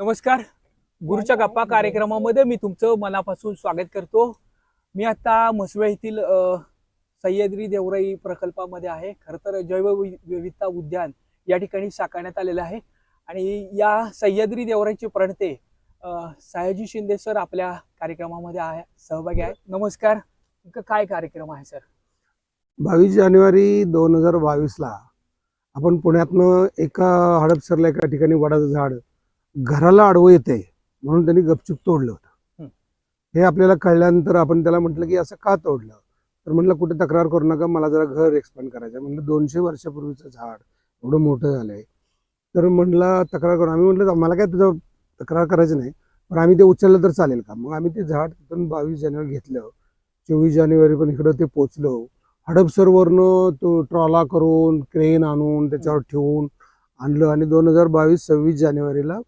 नमस्कार. गुरुच्या गप्पा कार्यक्रमामध्ये मी तुमचं मनापासून स्वागत करतो. मी आता म्हसवे येथील सह्याद्री देवराई प्रकल्पामध्ये आहे. खरं तर जैवविविधता उद्यान या ठिकाणी साकारण्यात आलेलं आहे. आणि या सह्याद्री देवराईचे प्रणते सयाजी शिंदे सर आपल्या कार्यक्रमामध्ये आहे सहभागी आहेत. नमस्कार. काय कार्यक्रम आहे सर? बावीस जानेवारी दोन हजार बावीसला आपण पुण्यातनं एका हडपसरला एका ठिकाणी वडाचं झाड घराला आडवं येते म्हणून त्यांनी गपचूप तोडलं होतं. हं. आपल्याला कळल्यानंतर आपण त्याला म्हटलं की असं का तोडलं? तर म्हटलं कुठे तक्रार करू नका मला जरा घर एक्सपांड करायचं. म्हटलं दोनशे वर्षापूर्वीचं झाड एवढं मोठं झालंय. तर म्हटलं तक्रार करू. आम्ही म्हटलं मला काय तुझं तक्रार करायचं नाही पण आम्ही ते उचललं तर चालेल का? मग आम्ही ते झाड तिथून बावीस जानेवारी घेतलं. चोवीस जानेवारी पण इकडं ते पोचलो. हडपसरवरनं तो ट्रॉला करून क्रेन आणून त्याच्यावर ठेवून आणलं आणि दोन हजार बावीस सव्वीस जानेवारीला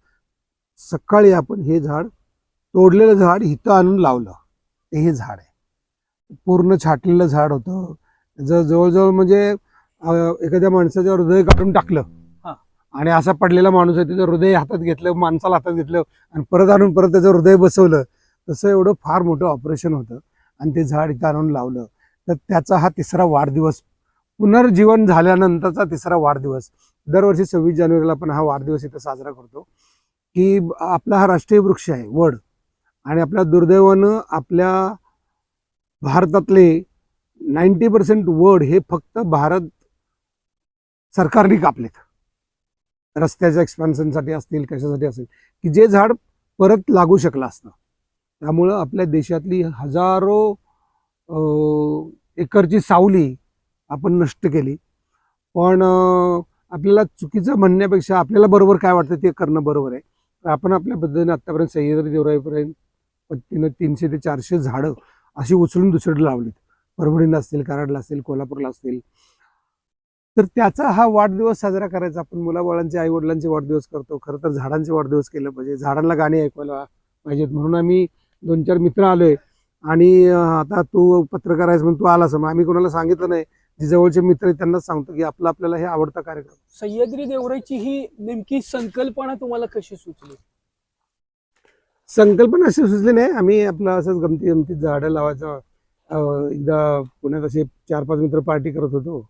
सकाळी आपण हे झाड तोडलेलं झाड इथं आणून लावलं. ते हे झाड आहे. पूर्ण छाटलेलं झाड होतं. ज जवळजवळ म्हणजे एखाद्या माणसाचं हृदय काढून टाकलं. आणि असा पडलेला माणूस आहे त्याचं हृदय हातात घेतलं माणसाला हातात घेतलं आणि परत आणून परत त्याचं हृदय बसवलं तसं एवढं फार मोठं ऑपरेशन होतं आणि ते झाड इथं आणून लावलं. तर त्याचा हा तिसरा वाढदिवस पुनर्जीवन झाल्यानंतरचा तिसरा वाढदिवस. दरवर्षी सव्वीस जानेवारीला आपण हा वाढदिवस इथं साजरा करतो. की आपला हा राष्ट्रीय वृक्ष आहे वड. आणि आपल्या दुर्दैवानं आपल्या भारतातले नाईन्टी पर्सेंट वड हे फक्त भारत सरकारने कापलेत. रस्त्याच्या एक्सपान्शनसाठी असतील कशासाठी असतील की जे झाड परत लागू शकलं असतं. त्यामुळं आपल्या देशातली हजारो एकरची सावली आपण नष्ट केली. पण आपल्याला चुकीचं म्हणण्यापेक्षा आपल्याला बरोबर काय वाटतं ते करणं बरोबर आहे. आपण आपल्या पद्धतीने आत्तापर्यंत सह्याद्री देवराईपर्यंत पत्तीनं तीनशे ते चारशे झाडं अशी उचलून दुसरीकडे लावलीत. परभणीला असतील कराडला असतील कोल्हापूरला असतील. तर त्याचा हा वाढदिवस साजरा करायचा. आपण मुलाबाळांचे आई वडिलांचे वाढदिवस करतो. खरं तर झाडांचे वाढदिवस केलं पाहिजे. झाडांना गाणी ऐकवायला पाहिजेत. म्हणून आम्ही दोन चार मित्र आलोय. आणि आता तू पत्रकार आहेस म्हणून तू आलास. मग आम्ही कोणाला सांगितलं नाही. जे जवळचे मित्र त्यांनाच सांगतो की आपला आपल्याला हे आवडता कार्यक्रम. सह्याद्री देवराईची ही नेमकी संकल्पना तुम्हाला कशी सुचली? संकल्पना अशी सुचली नाही. आम्ही आपलं असंच गमती गमतीत झाडं लावायचं. अं, एकदा पुण्यात असे चार पाच मित्र पार्टी करत होतो.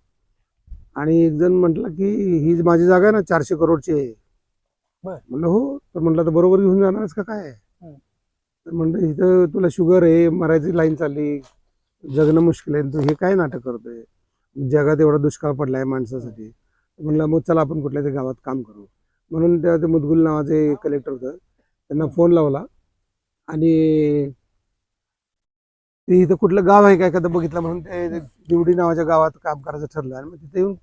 आणि एक जण म्हटलं की ही माझी जागा आहे ना चारशे करोडची आहे. बर. म्हणलं हो. तर म्हटलं तर बरोबर घेऊन जाणारच का काय. तर म्हणलं इथं तुला शुगर आहे मरायची लाईन चालली जगणं मुश्किल आहे तू हे काय नाटक करतोय? जगात एवढा दुष्काळ पडलाय माणसासाठी. म्हणलं मग चला आपण कुठल्या तरी गावात काम करू. म्हणून तेव्हा ते मुदगुल नावाचे कलेक्टर होतं. त्यांना फोन लावला. आणि ते इथं कुठलं गाव आहे का एखादं बघितलं? म्हणून ते दिवडी नावाच्या गावात काम करायचं ठरलं. आणि मग तिथे येऊन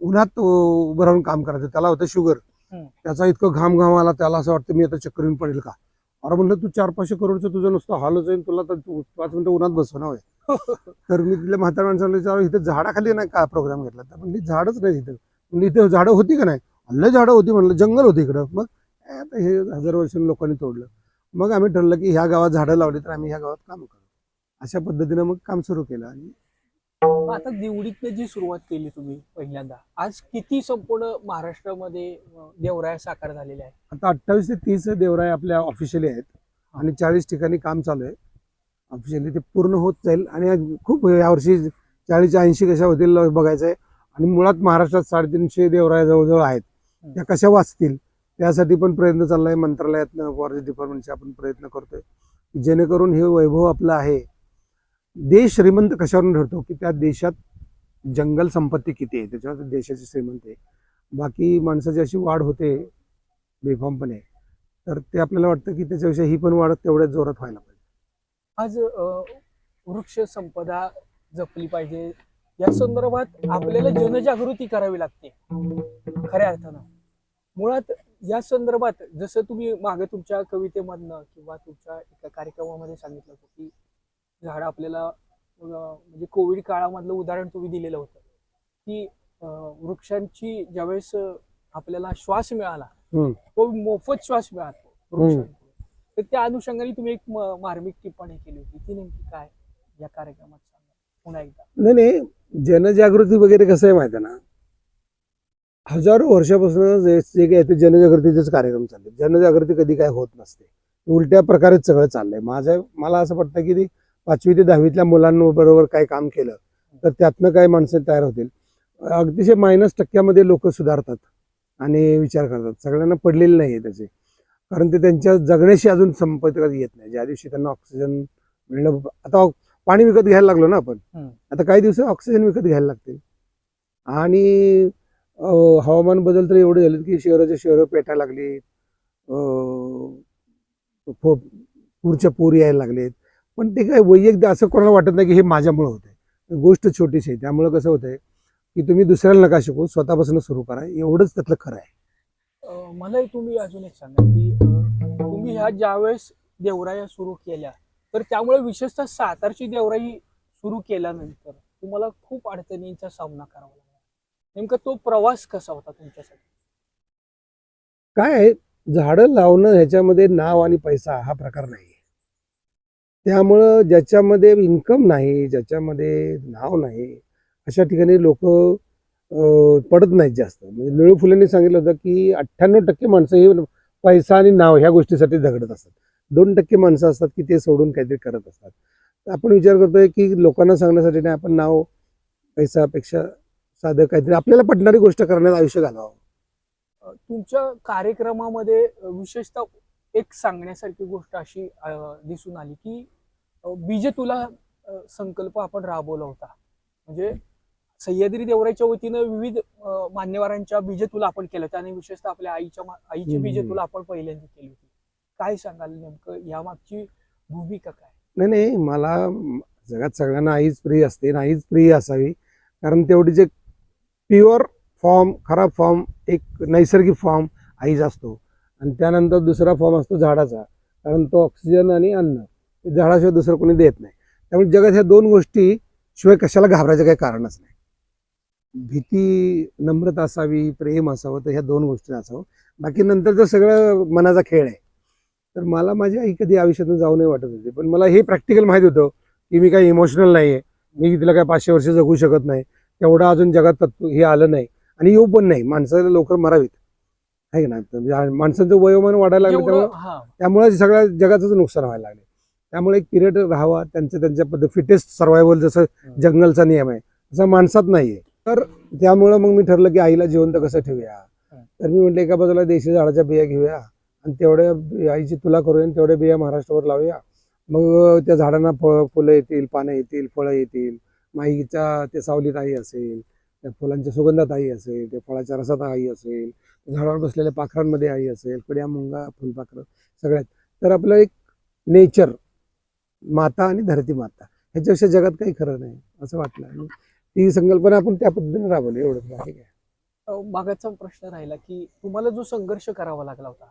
उन्हात उभं राहून काम करायचं. त्याला होतं शुगर. त्याचा इतकं घाम घाम आला. त्याला असं वाटतं मी आता चक्कर येऊन पडेल का? अरे म्हणलं तू चार पाचशे करोडचं तुझं नुसतं हालच आहे तुला तर पाच मिनिटं उन्हात बसव ना होय. तर मी तिथल्या म्हाताऱ्या माणसाला विचारलं इथं झाडाखाली नाही का प्रोग्राम घेतला? तर म्हणली झाडच नाही तिथं म्हणजे इथं झाडं होती का नाही? हल्ले झाडं होती. म्हणलं जंगल होती इकडं. मग आता हे हजार वर्षांनी लोकांनी तोडलं. मग आम्ही ठरलं की ह्या गावात झाडं लावली तर आम्ही ह्या गावात काम करू. अशा पद्धतीनं मग काम सुरू केलं आणि आता दिवडीतनं जी सुरुवात केली तुम्ही पहिल्यांदा आज किती संपूर्ण महाराष्ट्रामध्ये देवराया साकार झालेल्या आहेत? आता अठ्ठावीस ते तीस देवराय आपल्या ऑफिशियली आहेत आणि चाळीस ठिकाणी काम चालू आहे. ऑफिशियली ते पूर्ण होत जाईल आणि खूप यावर्षी चाळीस ऐंशी कशा होतील बघायचं आहे आणि मुळात महाराष्ट्रात साडेतीनशे देवराय जवळजवळ आहेत. त्या कशा वाचतील त्यासाठी पण प्रयत्न चाललाय. मंत्रालयातनं फॉरेस्ट डिपार्टमेंटचे आपण प्रयत्न करतोय. जेणेकरून हे वैभव आपलं आहे. देश श्रीमंत कशावरून ठरतो? की त्या देशात जंगल संपत्ती किती आहे? त्याच्यावर देशाची श्रीमंत आहे. बाकी माणसाची अशी वाढ होते बेफामपणे. तर ते आपल्याला वाटतं की त्याच्याविषयी ही पण वाढ तेवढ्याच जोरात व्हायला पाहिजे. आज वृक्ष संपदा जपली पाहिजे. या संदर्भात आपल्याला जनजागृती करावी लागते. खऱ्या अर्थानं. मुळात या संदर्भात जसं तुम्ही मागे तुमच्या कवितेमधनं किंवा तुमच्या एका कार्यक्रमामध्ये सांगितलं होतं की झाडं आपल्याला म्हणजे कोविड काळामधलं उदाहरण तुम्ही दिलेलं होतं की वृक्षांची ज्यावेळेस आपल्याला श्वास मिळाला. तो मोफत श्वास मिळाला. तर त्या अनुषंगाने तुम्ही एक मार्मिक टिप्पणी केली होती. ती नेमकी काय या कार्यक्रमात सांगा. पुन्हा एकदा. नाही नाही. जनजागृती वगैरे कसं आहे माहिती ना? हजारो वर्षापासून जे जे काही ते जनजागृतीचेच कार्यक्रम चालले. जनजागृती कधी काय होत नसते. उलट्या प्रकारेच सगळं चाललंय. माझं मला असं वाटतं की पाचवी ते दहावीतल्या मुलांबरोबर काय काम केलं तर त्यातनं काय माणसं तयार होतील. अतिशय मायनस टक्क्यामध्ये लोक सुधारतात आणि विचार करतात. सगळ्यांना पडलेले नाही आहे त्याचे कारण ते त्यांच्या जगण्याशी अजून संपर्क येत नाही. ज्या दिवशी त्यांना ऑक्सिजन मिळणं आता पाणी विकत घ्यायला लागलो ना आपण. आता काही दिवस ऑक्सिजन विकत घ्यायला लागतील. आणि हवामान बदल तर एवढे झालेत की शहराच्या शहरं पेटायला लागली पूरच्या पूर यायला लागलेत. पण ते काय वैयक्तिक असं कोणाला वाटत नाही की हे माझ्यामुळे होतंय. गोष्ट छोटीशी आहे. त्यामुळे कसं होतंय की तुम्ही दुसऱ्याला नका शिकू स्वतःपासून सुरू करा. एवढंच त्यातलं खरं आहे. मलाही तुम्ही अजून एक सांगा की तुम्ही ह्या ज्यावेळेस देवराया सुरू केल्या तर त्यामुळे विशेषतः सातारची देवराई सुरू केल्यानंतर तुम्हाला खूप अडचणींचा सामना करावा लागला. नेमका तो प्रवास कसा होता तुमच्यासाठी? काय आहे? झाडं लावणं ह्याच्यामध्ये नाव आणि पैसा हा प्रकार नाही. त्यामुळं ज्याच्यामध्ये इन्कम नाही ज्याच्यामध्ये नाव नाही अशा ठिकाणी लोक पडत नाहीत जास्त. म्हणजे निळू फुलेंनी सांगितलं होतं की अठ्ठ्याण्णव टक्के माणसं ही पैसा आणि नाव ह्या गोष्टीसाठी झगडत असतात. दोन टक्के माणसं असतात की ते सोडून काहीतरी करत असतात. आपण विचार करतोय की लोकांना सांगण्यासाठी नाही आपण नाव पैसापेक्षा साधं काहीतरी आपल्याला पटणारी गोष्ट करण्यात आयुष्य घालावं. तुमच्या कार्यक्रमामध्ये विशेषतः एक सांगण्यासारखी गोष्ट अशी दिसून आली की बीजे तुला संकल्प आपण राबवला होता. म्हणजे सह्याद्री देवराच्या वतीनं विविध मान्यवरांच्या बीजे तुला आपण केलं होतं आणि विशेषतः आपल्या आईच्या आईची. बीजे तुला आपण पहिल्यांदा केली होती. काय सांगाल नेमकं? यामागची भूमिका काय? नाही नाही मला जगात सगळ्यांना आईच प्रिय असते आईच प्रिय असावी. कारण तेवढी जे प्युअर फॉर्म खराब फॉर्म एक नैसर्गिक फॉर्म आईच असतो. आणि त्यानंतर दुसरा फॉर्म असतो झाडाचा. कारण तो ऑक्सिजन आणि अन्न. झाडाशिवाय दुसरं कोणी देत नाही. त्यामुळे जगात ह्या दोन गोष्टी शिवाय कशाला घाबरायचं काही कारणच नाही. भीती नम्रता असावी प्रेम असावं तर ह्या दोन गोष्टी असावं. बाकी नंतर जर सगळं मनाचा खेळ आहे तर मला माझी आई कधी आयुष्यातून जाऊ नाही वाटत होती. पण मला हे प्रॅक्टिकल माहीत होतं की मी काही इमोशनल नाही आहे मी तिला काय पाचशे वर्ष जगू शकत नाही. तेवढं अजून जगात तत्व हे आलं नाही. आणि येऊ पण नाही. माणसाला लवकर मरावीत. आहे ना म्हणजे माणसाचं वयोमान वाढायला लागलं त्यामुळे त्यामुळे सगळ्या जगाचंच नुकसान व्हायला लागले. त्यामुळे एक पिरियड राहावा त्यांचं त्यांच्या पद्धत फिटेस्ट सर्वायवल जसं जंगलचा नियम आहे तसं माणसात नाहीये. तर त्यामुळं मग मी ठरलं की आईला जिवंत कसं ठेवूया? तर मी म्हटलं एका बाजूला देशी झाडाच्या बिया घेऊया आणि तेवढ्या आईची तुला करूया आणि तेवढ्या बिया महाराष्ट्रावर लावूया. मग त्या झाडांना फ फुलं येतील पानं येतील फळं येतील. माईच्या ते सावलीत आई असेल त्या फुलांच्या सुगंधात आई असेल त्या फळाच्या रसात आई असेल. झाडावर बसलेल्या पाखरांमध्ये आई असेल कड्या मुंगा फुलपाखरं सगळ्यात. तर आपलं एक नेचर माता आणि धरती माता. ह्याच्यापेक्षा जगात काही खरं नाही असं वाटलं. आणि ती संकल्पना आपण त्या पद्धतीने राबवली एवढंच बाकी काय. अं, मागाचा प्रश्न राहिला की तुम्हाला जो संघर्ष करावा लागला होता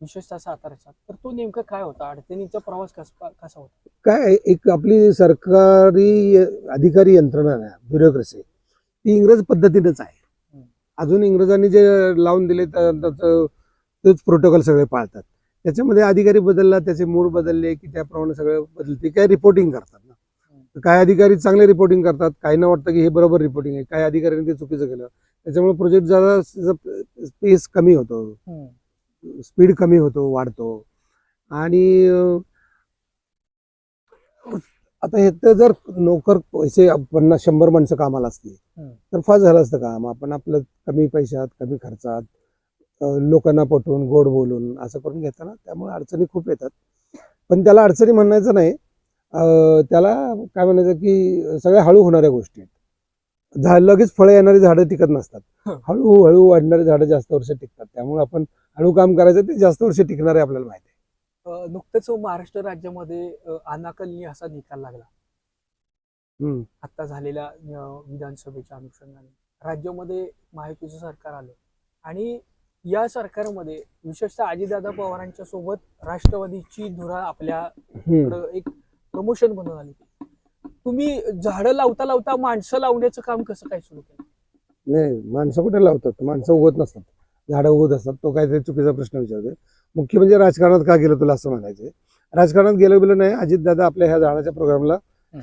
विशेषतः साताऱ्याचा तर तो नेमका काय होता? अडचणीचा प्रवास कसा कसा होता? काय एक आपली सरकारी अधिकारी यंत्रणा ब्युरोक्रेसी ती इंग्रज पद्धतीनेच आहे. अजून इंग्रजांनी जे लावून दिले त्या- त्याचं तोच प्रोटोकॉल सगळे पाळतात. त्याच्यामध्ये अधिकारी बदलला त्याचे मूड बदलले की त्याप्रमाणे सगळं बदलते. काय रिपोर्टिंग करतात ना. काय काही अधिकारी चांगले रिपोर्टिंग करतात काहींना वाटतं की हे बरोबर रिपोर्टिंग आहे. काही अधिकाऱ्यांनी ते चुकीचं केलं. त्याच्यामुळे प्रोजेक्ट जरा स्पेस कमी होतो. स्पीड कमी होतो वाढतो. आणि आता हे तर जर नोकर पैसे पन्नास शंभर माणसं कामाला हम्म. तर फार झालं असतं काम. आपण आपलं कमी पैशात कमी खर्चात लोकांना पटवून गोड बोलून असं करून घेताना त्यामुळे अडचणी खूप येतात. पण त्याला अडचणी म्हणायचं नाही. त्याला काय म्हणायचं की सगळ्या हळू होणाऱ्या गोष्टी आहेत. झा लगेच फळं येणारी झाडं टिकत नसतात. हळूहळू वाढणारी झाडं जास्त वर्ष टिकतात. त्यामुळे आपण हळू काम करायचं ते जास्त वर्ष टिकणार आपल्याला माहिती आहे. नुकतंच महाराष्ट्र राज्यामध्ये अनाकलनी असा निकाल लागला. आता झालेल्या विधानसभेच्या अनुषंगाने. राज्यामध्ये महायुतीचं सरकार आलं. आणि या सरकारमध्ये विशेषतः अजितदादा पवारांच्या सोबत राष्ट्रवादीची धुरा आपल्या एक प्रमोशन बनून आली तुम्ही झाडं लावता लावता माणसं लावण्याचं काम कसं काय सुरू केलं? नाही माणसं कुठे लावतात? माणसं उगवत नसतात. झाडं उगवत असतात तो काहीतरी चुकीचा प्रश्न विचारतोय. मुख्य म्हणजे राजकारणात का गेलं तुला असं म्हणायचं राजकारणात गेलं गेलं नाही अजितदादा आपल्या ह्या झाडाच्या प्रोग्रामला.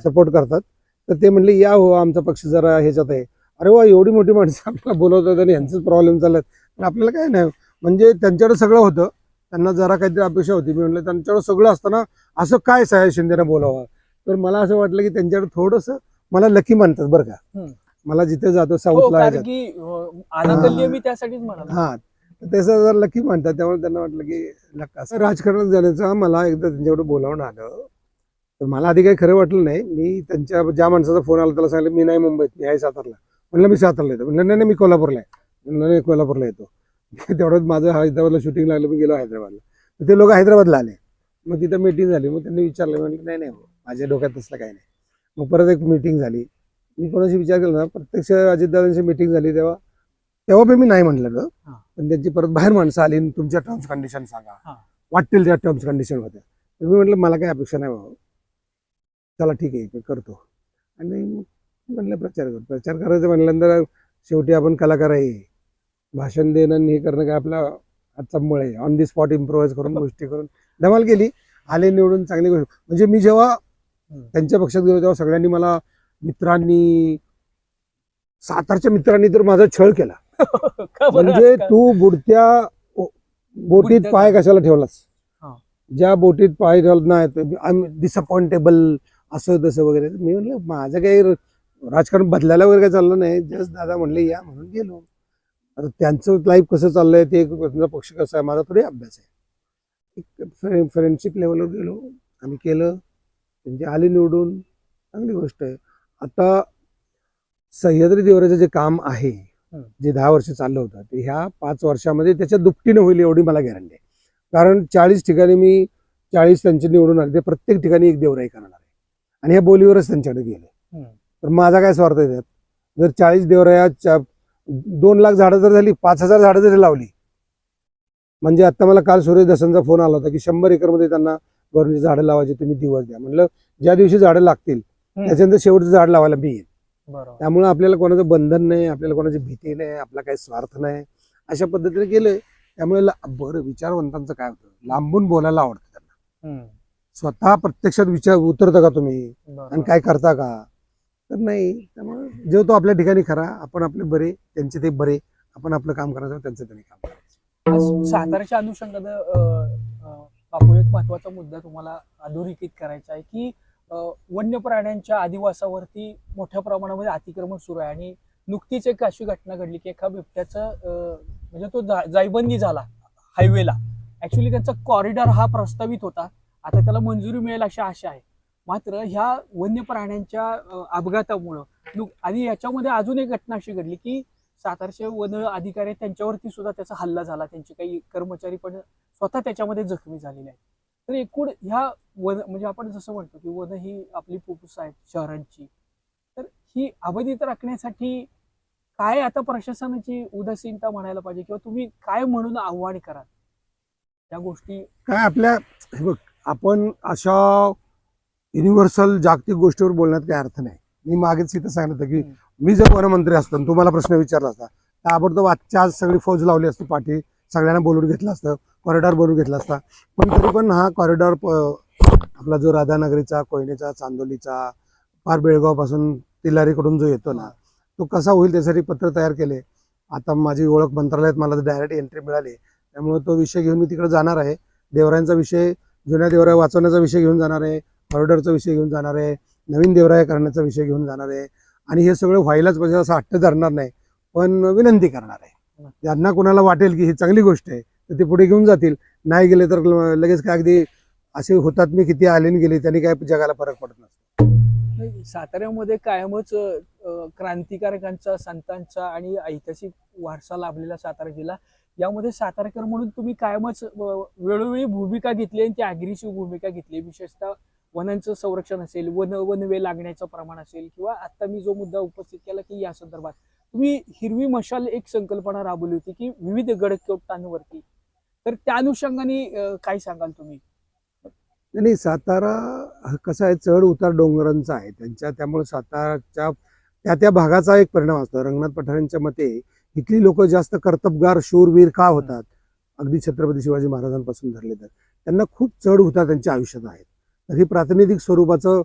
सपोर्ट करतात. तर ते म्हणले या हो आमचा पक्ष जरा ह्याच्यात आहे. अरे वा एवढी मोठी माणसं आपल्याला बोलवतात आणि यांचंच प्रॉब्लेम चालत पण आपल्याला काय नाही म्हणजे त्यांच्याकडे सगळं होतं. त्यांना जरा काहीतरी अपेक्षा होती. मी म्हटलं त्यांच्याकडे सगळं असताना असं काय सहाय्य शिंदेनं बोलावं? तर मला असं वाटलं की त्यांच्याकडे थोडंसं मला लकी म्हणतात बरं का. मला जिथे जातो हो साऊथला मी त्यासाठीच हा. तर त्याचं जर लकी म्हणतात त्यामुळे त्यांना वाटलं की लक्का असं राजकारणात जाण्याचं मला एकदा त्यांच्याकडे बोलावणं आलं. तर मला आधी काही खरं वाटलं नाही. मी त्यांच्या ज्या माणसाचा फोन आला त्याला सांगितलं मी नाही मुंबईत मी आहे सातारला. म्हणलं मी सातारला येतो. म्हणलं नाही नाही, मी कोल्हापूरला आहे. म्हणलं नाही कोल्हापूरला येतो. तेवढंच माझं हैदराबादला शूटिंग लागलं मी गेलो हैदराबादला. तर ते लोक हैदराबादला आले. मग तिथं मीटिंग झाली. मग त्यांनी विचारलं म्हटलं नाही नाही माझ्या डोक्यात तसलं काही नाही. मग परत एक मीटिंग झाली. मी कोणाशी विचार केला ना प्रत्यक्ष अजितदादांची मीटिंग झाली तेव्हा. तेव्हा पण मी नाही म्हटलं ग. पण त्यांची परत बाहेर माणसं आली आणि तुमच्या टर्म्स कंडिशन. सांगा. वाटतील त्या टर्म्स कंडिशन होत्या. तर मी म्हटलं मला काही अपेक्षा नाही बाबा. चला ठीक आहे मी करतो. आणि म्हटलं प्रचार कर. प्रचार करायचं म्हटल्यानंतर शेवटी आपण कलाकार आहे. भाषण देणं आणि हे करणं काय आपला आजचा मुळ आहे. ऑन दी स्पॉट इम्प्रोवाइज करून गोष्टी करून धमाल केली. आले निवडून चांगली गोष्ट. म्हणजे मी जेव्हा. त्यांच्या पक्षात गेलो तेव्हा सगळ्यांनी मला मित्रांनी सातारच्या मित्रांनी तर माझा छळ केला. का बरं म्हणजे? तू बुडत्या ओ- बोटीत बुडत्या- पाय कशाला ठेवलास? हा. ज्या बोटीत पाय ठेवला नाही आय डिसअपॉइंटेबल असं तसं वगैरे. मी म्हणलं माझं काही र- राजकारण बदलायला वगैरे काही चाललं नाही. जस्ट दादा म्हणले या म्हणून गेलो. आता त्यांचं लाईफ कसं चाललंय ते त्यांचा पक्ष कसा आहे माझा थोडी अभ्यास आहे. एक फ्रेंडशिप लेवलवर गेलो. आम्ही केलं. त्यांचे आले निवडून. चांगली गोष्ट आहे. आता सह्याद्री देवराचं जे काम आहे जे दहा वर्ष चाललं होतं ते ह्या पाच वर्षामध्ये त्याच्या दुपटीनं होईल एवढी मला गॅरंटी आहे. कारण चाळीस ठिकाणी मी चाळीस त्यांचे निवडून आले ते प्रत्येक ठिकाणी एक देवराई करणार आहे. आणि ह्या बोलीवरच त्यांच्याकडे गेले. तर माझा काय स्वार्थ आहे त्यात? जर चाळीस देवराया दोन लाख झाडं जर झाली पाच हजार झाडं जरी लावली म्हणजे आता मला काल सूर्य दसनचा फोन आला होता की शंभर एकरमध्ये त्यांना गव्हर्नमेंटची झाडं लावायची तुम्ही दिवस द्या. म्हणलं ज्या दिवशी झाडं लागतील. त्याच्यानंतर शेवटचं झाड लावायला मी येईल त्यामुळे आपल्याला कोणाचं बंधन नाही आपल्याला कोणाची भीती नाही आपला काही स्वार्थ नाही अशा पद्धतीने केलंय. त्यामुळे बरं विचारवंतांचं काय होतं? लांबून बोलायला आवडतं त्यांना. स्वतः प्रत्यक्षात विचार उतरता का तुम्ही. आणि काय करता का? तर नाही. त्यामुळे जेव्हा तो आपल्या ठिकाणी खरा आपण आपले बरे त्यांचे ते बरे आपण आपलं काम करायचं त्यांचं त्यांनी काम करायचं. सातारच्या अनुषंगानं बापू एक महत्त्वाचा मुद्दा तुम्हाला अधोरेखित करायचा आहे की वन्य प्राण्यांच्या आदिवासावरती मोठ्या प्रमाणामध्ये अतिक्रमण सुरू आहे आणि नुकतीच एक अशी घटना घडली की एका बिबट्याचा म्हणजे तो जा- जायबंदी झाला हायवेला. ऍक्च्युली त्यांचा कॉरिडॉर हा प्रस्तावित होता. आता त्याला मंजुरी मिळेल अशी आशा आहे. मात्र ह्या वन्य प्राण्यांच्या अपघातामुळं नुक- आणि याच्यामध्ये अजून एक घटना अशी घडली की सातारचे वन अधिकारी त्यांच्यावरती सुद्धा त्याचा हल्ला झाला. त्यांचे काही कर्मचारी पण स्वतः त्याच्यामध्ये जखमी झालेले आहेत. तर एकूण ह्या वन म्हणजे आपण जसं म्हणतो की वन ही आपली फुफ्फुस आहेत शहरांची तर ही अबाधित राखण्यासाठी काय आता प्रशासनाची उदासीनता म्हणायला पाहिजे किंवा तुम्ही काय म्हणून आव्हान कराल? त्या गोष्टी काय आपल्या हे बघ आपण अशा युनिव्हर्सल जागतिक गोष्टीवर बोलण्यात काही अर्थ नाही. मी मागेच इथं सांगितलं की. मी जर वनमंत्री असतो तुम्हाला प्रश्न विचारला असता ताबडतोब आजच्या आज सगळी फौज लावली असती पाठी सगळ्यांना बोलून घेतलं असतं. कॉरिडॉर बनवून घेतला असता. पण तरी पण हा कॉरिडॉर आपला जो राधानगरीचा कोयनेचा चांदोलीचा पार बेळगावपासून तिलारीकडून जो येतो ना तो कसा होईल त्यासाठी पत्र तयार केले. आता माझी ओळख मंत्रालयात मला डायरेक्ट एंट्री मिळाली. त्यामुळे तो विषय घेऊन मी तिकडे जाणार आहे. देवरायांचा विषय जुन्या देवराया वाचवण्याचा विषय घेऊन जाणार आहे. कॉरिडॉरचा विषय घेऊन जाणार आहे. नवीन देवराया करण्याचा विषय घेऊन जाणार आहे. आणि हे सगळं व्हायलाच पाहिजे असं हट्ट धरणार नाही. पण विनंती करणार आहे. ज्यांना कोणाला वाटेल की ही चांगली गोष्ट आहे तर ते पुढे घेऊन जातील. नाही गेले तर लगेच काय अगदी असे होतात मी किती आले गेले त्यांनी काय जगाला फरक पडत नसतो. नाही, साताऱ्यामध्ये कायमच क्रांतिकारकांचा संतांचा आणि ऐतिहासिक वारसा लाभलेला सातारा जिल्हा. यामध्ये सातारकर म्हणून तुम्ही कायमच वेळोवेळी भूमिका घेतली आणि ती अग्रेसिव्ह भूमिका घेतली. विशेषतः वनांचं संरक्षण असेल वन वनवे लागण्याचं प्रमाण असेल किंवा आता मी जो मुद्दा उपस्थित केला की या संदर्भात. तुम्ही हिरवी मशाल एक संकल्पना राबवली होती की विविध गडकोटांवरती तर त्या अनुषंगाने काय सांगाल तुम्ही? नाही, सातारा कसा आहे चढ उतार डोंगरांचा आहे. त्यांच्या त्यामुळे साताराच्या त्या त्या भागाचा एक परिणाम असतो. रंगनाथ पठारांच्या मते इथली लोक जास्त कर्तबगार शूरवीर का होतात? अगदी छत्रपती शिवाजी महाराजांपासून धरले तर. त्यांना खूप चढ उतार त्यांच्या आयुष्यात आहेत. तर ही प्रातिनिधिक स्वरूपाचं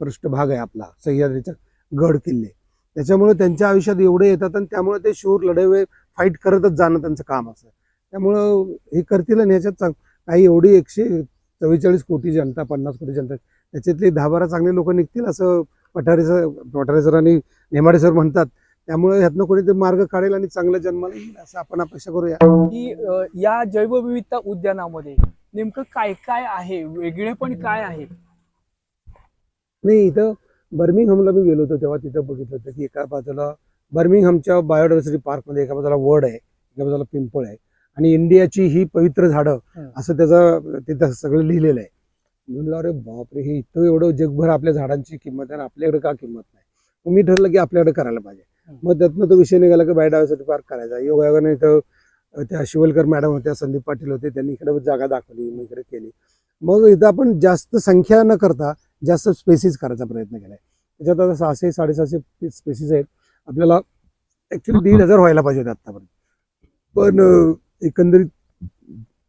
पृष्ठभाग आहे आपला सह्याद्रीचा गड किल्ले. त्याच्यामुळे त्यांच्या आयुष्यात एवढे येतात आणि त्यामुळे ते शूर लढावे फाईट करतच जाणं त्यांचं काम असं. त्यामुळं हे करतील आणि ह्याच्यात चांग- काही एवढी एकशे चव्वेचाळीस कोटी जनता पन्नास कोटी जनता त्याच्यातले दहा बारा चांगले लोक निघतील असं पठारे सर पठारे सर आणि नेमाडे सर म्हणतात. त्यामुळे ह्यातनं कोणीतरी मार्ग काढेल आणि चांगल्या जन्माला येईल असं आपण अपेक्षा करूया. की या जैवविविधता उद्यानामध्ये नेमकं काय काय आहे? वेगळे पण काय आहे? नाही इथं बर्मिंगहमला मी गेलो होतो तेव्हा तिथं बघितलं होतं की एका बाजूला बर्मिंगहमच्या बायोडायव्हर्सिटी पार्कमध्ये एका बाजूला वड आहे एका बाजूला पिंपळ आहे. आणि इंडियाची ही पवित्र झाडं. असं त्याचं तिथं सगळं लिहिलेलं आहे. म्हणलं अरे बापरे हे इथं एवढं जगभर आपल्या झाडांची किंमत आहे आणि आपल्याकडे का किंमत नाही? मग मी ठरलं की आपल्याकडे करायला पाहिजे. मग त्यातनं तो विषय निघाला की बायोडायव्हर्सिटी पार्क करायचा. योगायोगाने इथं त्या शिवलकर मॅडम होत्या संदीप पाटील होते त्यांनी इकडे जागा दाखवली मी इकडे केली. मग इथं आपण जास्त संख्या न करता जास्त स्पेसिस करायचा प्रयत्न केलाय. त्याच्यात आता सहाशे साडेसहाशे स्पेसिस आहेत. आपल्याला ऍक्च्युली दीड हजार व्हायला पाहिजे होते आतापर्यंत. पण एकंदरीत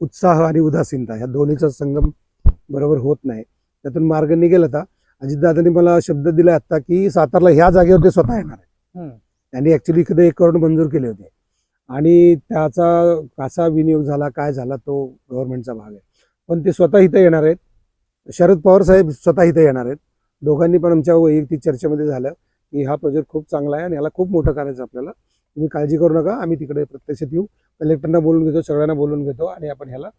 उत्साह आणि उदासीनता ह्या दोन्हीचा संगम बरोबर होत नाही. त्यातून मार्ग निघेल आता. अजितदादांनी मला शब्द दिला आता की सातारला ह्या जागेवर ते स्वतः येणार आहे. त्यांनी ऍक्च्युली इकडे एक करोड मंजूर केले होते. आणि त्याचा कसा विनियोग झाला काय झाला तो गव्हर्नमेंटचा भाग आहे. पण ते स्वतः इथं येणार आहेत. शरद पवार साहेब स्वतः इथं येणार आहेत. दोघांनी पण आमच्या वैयक्तिक चर्चेमध्ये झालं की हा प्रोजेक्ट खूप चांगला आहे आणि याला खूप मोठं करायचं आपल्याला. तुम्ही काळजी करू नका आम्ही तिकडे प्रत्यक्षात येऊ. कलेक्टरना बोलून घेतो सगळ्यांना बोलून घेतो आणि आपण ह्याला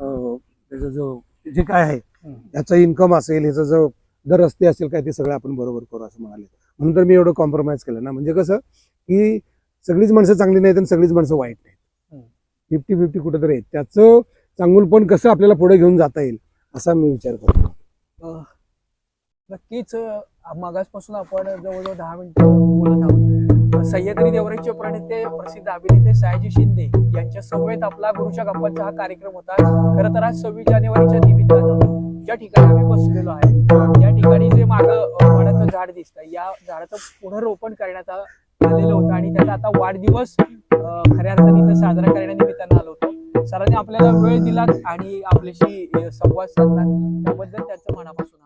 त्याचं जो जे काय आहे. याचा इन्कम असेल ह्याचा जो दर रस्ते असेल काय ते सगळं आपण बरोबर करू असं म्हणाले. म्हणून तर मी एवढं कॉम्प्रोमाइज केलं ना. म्हणजे कसं की सगळीच माणसं चांगली नाहीत आणि सगळीच माणसं वाईट नाहीत. फिफ्टी फिफ्टी कुठेतरी आहेत. त्याचं चांगुलपण कसं आपल्याला पुढे घेऊन जाता येईल असा मी विचार करतो. नक्कीच मागासपासून आपण जवळजवळ दहा मिनिटं बोलत आहोत. सह्याद्री देवराचे प्रणेते प्रसिद्ध अभिनेते सयाजी शिंदे यांच्या समवेत आपला गुरुच्या गप्पांचा हा कार्यक्रम होता. खरं तर आज सव्वीस जानेवारीच्या निमित्तानं ज्या ठिकाणी आम्ही बसलेलो आहे या ठिकाणी जे माग वडाचं झाड दिसतं या झाडाचं पुनर्रोपण करण्यात आलेलं होतं आणि त्याचा आता वाढदिवस खऱ्या अर्थाने इथं साजरा करण्यानिमित्तानं आलो होतो. सरांनी आपल्याला वेळ दिलात आणि आपल्याशी संवाद साधला त्याबद्दल त्याचं मनापासून